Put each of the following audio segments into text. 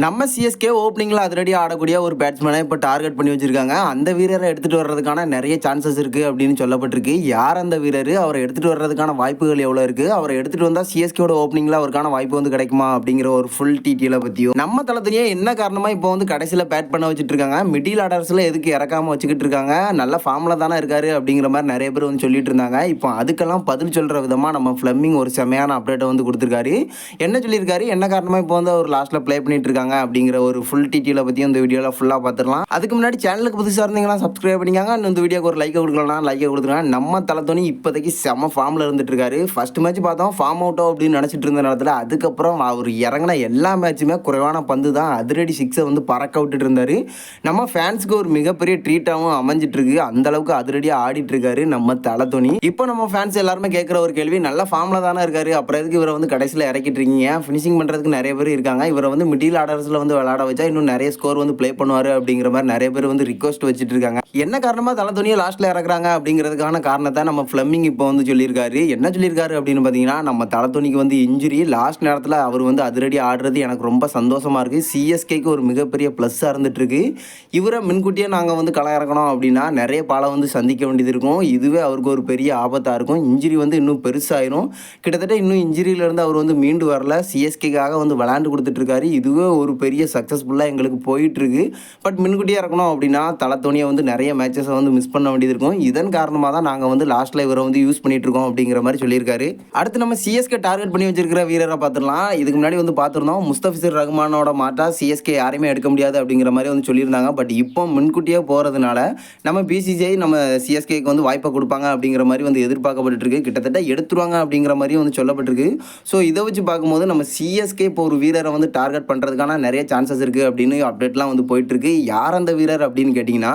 நம்ம சிஎஸ்கே ஓப்பனிங்கில் அதிரடி ஆடக்கூடிய ஒரு பேட்ஸ்மேனை இப்போ டார்கெட் பண்ணி வச்சுருக்காங்க. அந்த வீரரை எடுத்துகிட்டு வர்றதுக்கான நிறைய சான்சஸ் இருக்குது அப்படின்னு சொல்லப்பட்டிருக்கு. யார் அந்த வீரர்? அவரை எடுத்துகிட்டு வர்றதுக்கான வாய்ப்புகள் எவ்வளோ இருக்குது அவரை எடுத்துகிட்டு வந்தால் சிஎஸ்கேயோட ஓப்பனிங்கில் அவருக்கான வாய்ப்பு வந்து கிடைக்குமா அப்படிங்கிற ஒரு ஃபுல் டீட்டெயிலை பற்றியும் நம்ம தளத்துலேயே என்ன காரணமாக இப்போ வந்து கடைசியில் பேட் பண்ண வச்சுட்டு இருக்காங்க மிடில் ஆர்டர்ஸில் எதுக்கு இறக்காமல் வச்சுக்கிட்டு இருக்காங்க? நல்ல ஃபார்மில் தானே இருக்காரு அப்படிங்கிற மாதிரி நிறைய பேர் வந்து சொல்லிட்டு இருந்தாங்க. இப்போ அதுக்கெல்லாம் பதில் சொல்கிற விதமாக நம்ம ஃப்ளம்மிங் ஒரு செமையான அப்டேட்டை வந்து கொடுத்துருக்காரு. என்ன சொல்லியிருக்காரு? என்ன காரணமாக இப்போ வந்து அவர் லாஸ்ட்டில் ப்ளே பண்ணிட்டு இருக்காங்க அப்படிங்கிற ஒரு ஃபுல் டீட்டெயிலை பற்றி இந்த வீடியோவில் ஃபுல்லாக பார்த்துடலாம். அதுக்கு முன்னாடி சேனலுக்கு புதுசாக இருந்தீங்கன்னா சப்ஸ்கிரைப் பண்ணிக்காங்க. இந்த வீடியோக்கு ஒரு லைக்கை கொடுக்கலாம் லைக்கை கொடுத்துருக்காங்க நம்ம தளத்தோனி இப்போதைக்கு செம்ம ஃபார்மில் இருந்துட்டு இருக்காரு ஃபர்ஸ்ட் மேட்ச் பார்த்தோம் ஃபார்ம் அவுட்டோ அப்படின்னு நினச்சிட்டு இருந்த நேரத்தில் அதுக்கப்புறம் அவர் இறங்கின எல்லா மேட்சுமே குறைவான பந்து தான். அதிரடி சிக்ஸை வந்து பறக்க விட்டுட்டு இருந்தாரு. நம்ம ஃபேன்ஸுக்கு ஒரு மிகப்பெரிய ட்ரீட்டாகவும் அமைஞ்சிட்ருக்கு அந்தளவுக்கு அந்த அளவுக்கு அதிரடியாக ஆடிட்டுருக்காரு நம்ம தளத்தோனி. இப்போ நம்ம ஃபேன்ஸ் எல்லாருமே கேட்குற ஒரு கேள்வி நல்ல ஃபார்மில் தானே இருக்காரு. அப்புறம் எதுக்கு இவரை வந்து கடைசியில் இறக்கிட்டு இருக்கீங்க? ஃபினிஷிங் பண்ணுறதுக்கு நிறைய பேர் இருக்காங்க. இவரை வந்து மிடில் ஆர்டர்ஸில் வந்து விளாட வச்சா இன்னும் நிறைய ஸ்கோர் வந்து ப்ளே பண்ணுவார் அப்படிங்கிற மாதிரி நிறைய பேர் வந்து ரிக்வஸ்ட் வச்சுட்டு இருக்காங்க. என்ன காரணமாக தலை துணியை லாஸ்ட்டில் இறக்குறாங்க அப்படிங்கிறதுக்கான காரணத்தை நம்ம ஃப்ளம்மிங் இப்போ வந்து சொல்லியிருக்காரு. என்ன சொல்லியிருக்காரு அப்படின்னு பார்த்தீங்கன்னா நம்ம தலை துணிக்கு வந்து இன்ஜுரி லாஸ்ட் நேரத்தில் அவர் வந்து அதிரடி ஆடுறது எனக்கு ரொம்ப சந்தோஷமாக இருக்குது சிஎஸ்கேக்கு ஒரு மிகப்பெரிய ப்ளஸ்ஸாக இருந்துகிட்ருக்கு இவரை முன்கூட்டியே நாங்கள் வந்து களை இறக்கணும் அப்படின்னா நிறைய பாலை வந்து சந்திக்க வேண்டியது இருக்கும். இதுவே அவருக்கு ஒரு பெரிய ஆபத்தாக இருக்கும். இன்ஜுரி வந்து இன்னும் பெருசாயிரும். கிட்டத்தட்ட இன்னும் இன்ஜுரியிலேருந்து அவர் வந்து மீண்டு வரல. சிஎஸ்கேக்காக வந்து விளாண்டு கொடுத்துட்ருக்காரு இதுவே ஒரு பெரிய சக்ஸஸ்ஃபுல்லாக எங்களுக்கு போயிட்டுருக்கு. பட் முன்கூட்டியே இறக்கணும் அப்படின்னா தலை துணியை வந்து நிறைய மேட்சஸை வந்து மிஸ் பண்ண வேண்டியது இருக்கும். இதன் காரணமாக தான் நாங்கள் வந்து லாஸ்ட்டில் இவரை வந்து யூஸ் பண்ணிட்டு இருக்கோம் அப்படிங்கிற மாதிரி சொல்லியிருக்காரு. அடுத்து நம்ம சிஎஸ்கே டார்கெட் பண்ணி வச்சிருக்கிற வீரரை பார்த்துடலாம். இதுக்கு முன்னாடி வந்து பார்த்துருந்தோம் முஸ்தபிசர் ரஹ்மானோட மாட்டா சிஎஸ்கே யாரையுமே எடுக்க முடியாது அப்படிங்கிற மாதிரி வந்து சொல்லியிருந்தாங்க. பட் இப்போ முன்கூட்டியே போகிறதுனால நம்ம பிசிசிஐ நம்ம சிஎஸ்கேக்கு வந்து வாய்ப்பை கொடுப்பாங்க அப்படிங்கிற மாதிரி வந்து எதிர்பார்க்கப்பட்டுருக்கு கிட்டத்தட்ட எடுத்துருவாங்க அப்படிங்கிற மாதிரியும் வந்து சொல்லப்பட்டிருக்கு. ஸோ இதை வச்சு பார்க்கும்போது நம்ம சிஎஸ்கே இப்போ ஒரு வீரரை வந்து டார்கெட் பண்ணுறதுக்கான நிறைய சான்சஸ் இருக்குது அப்படின்னு அப்டேட்லாம் வந்து போயிட்டுருக்கு யார் அந்த வீரர் அப்படின்னு கேட்டிங்கன்னா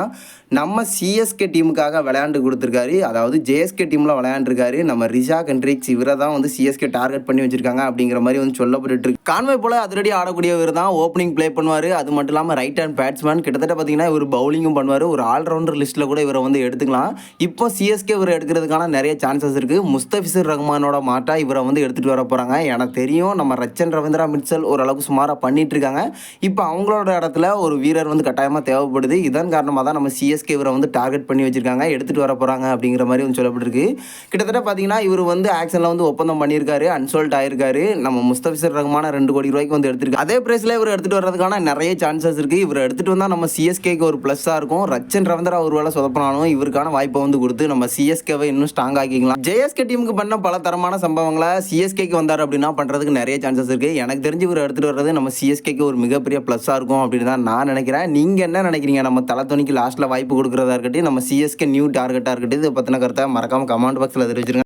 நம்ம சிஎஸ்கே டீமுக்காக விளையாண்டு கொடுத்துருக்காரு. அதாவது ஜேஎஸ்கே டீமில் விளையாண்டுருக்காரு. நம்ம ரிஷா கண்ட்ரிக்ஸ் இவரை தான் வந்து சிஎஸ்கே டார்கெட் பண்ணி வச்சிருக்காங்க அப்படிங்கிற மாதிரி வந்து சொல்லப்பட்டு இருக்கு. கான்வே போல அதிரடி ஆடக்கூடியவர் தான் ஓப்பனிங் ப்ளே பண்ணுவார். அது மட்டும் இல்லாமல் ரைட் ஹேண்ட் பேட்ஸ்மேன் கிட்டத்தட்ட பார்த்தீங்கன்னா இவர் பவுலிங்கும் பண்ணுவார். ஒரு ஆல்ரவுண்டர் லிஸ்ட்டில் கூட இவரை வந்து எடுத்துக்கலாம். இப்போ சிஎஸ்கே இவர் எடுக்கிறதுக்கான நிறைய சான்சஸ் இருக்குது முஸ்தபிசர் ரஹ்மானோட மாட்டா இவரை வந்து எடுத்துகிட்டு வர போகிறாங்க எனக்கு தெரியும் நம்ம ரச்சன் ரவீந்திரா மிட்சல் ஓரளவுக்கு சுமாராக பண்ணிட்டு இருக்காங்க. இப்போ அவங்களோட இடத்துல ஒரு வீரர் வந்து கட்டாயமாக தேவைப்படுது. இதன் காரணமாக தான் நம்ம சிஎஸ்கே இவரை வந்து டார்கெட் பண்ணி வச்சிருக்காங்க. எடுத்துகிட்டு வர போகிறாங்க அப்படிங்கிற மாதிரி வந்து சொல்லப்பட்டிருக்கு. கிட்டத்தட்ட பார்த்தீங்கன்னா இவர் வந்து ஆக்ஷனில் வந்து ஒப்பந்தம் பண்ணியிருக்காரு அன்சோல்ட் ஆயிருக்காரு. நம்ம முஸ்தபிசர் ரகமான ரெண்டு கோடி ரூபாய்க்கு வந்து எடுத்திருக்கு அதே பிரைஸில் இவர் எடுத்துகிட்டு வர்றதுக்கான நிறைய சான்சஸ் இருக்குது இவர் எடுத்துகிட்டு வந்தால் நம்ம சிஎஸ்கேக்கு ஒரு ப்ளஸ்ஸாக இருக்கும். ரச்சன் ரவந்தரா ஒரு வேலை சொதப்பினாலும் இவருக்கான வாய்ப்பை வந்து கொடுத்து நம்ம சிஎஸ்கேவை இன்னும் ஸ்ட்ராங் ஆக்கிக்கலாம். ஜேஎஸ்கே டீமுக்கு பண்ண பல தரமான சம்பவங்களை சிஎஸ்கேக்கு வந்தார் அப்படின்னா பண்ணுறதுக்கு நிறைய சான்சஸ் இருக்குது எனக்கு தெரிஞ்சு இவர் எடுத்துகிட்டு வர்றது நம்ம சிஎஸ்கேக்கு ஒரு மிகப்பெரிய ப்ளஸ்ஸாக இருக்கும் அப்படின்னு தான் நான் நினைக்கிறேன். நீங்கள் என்ன நினைக்கிறீங்க? நம்ம தலை துணிக்கு லாஸ்ட்டில் வாய்ப்பு கொடுக்குறதா இருக்கட்டும் நம்ம சிஎஸ்கே நியூ டார்கெட்டாக இருக்கட்டும் இதை பற்றின கருத்தை மறக்காமல் கமெண்ட் பாக்ஸில் தெரிவிச்சிருங்க.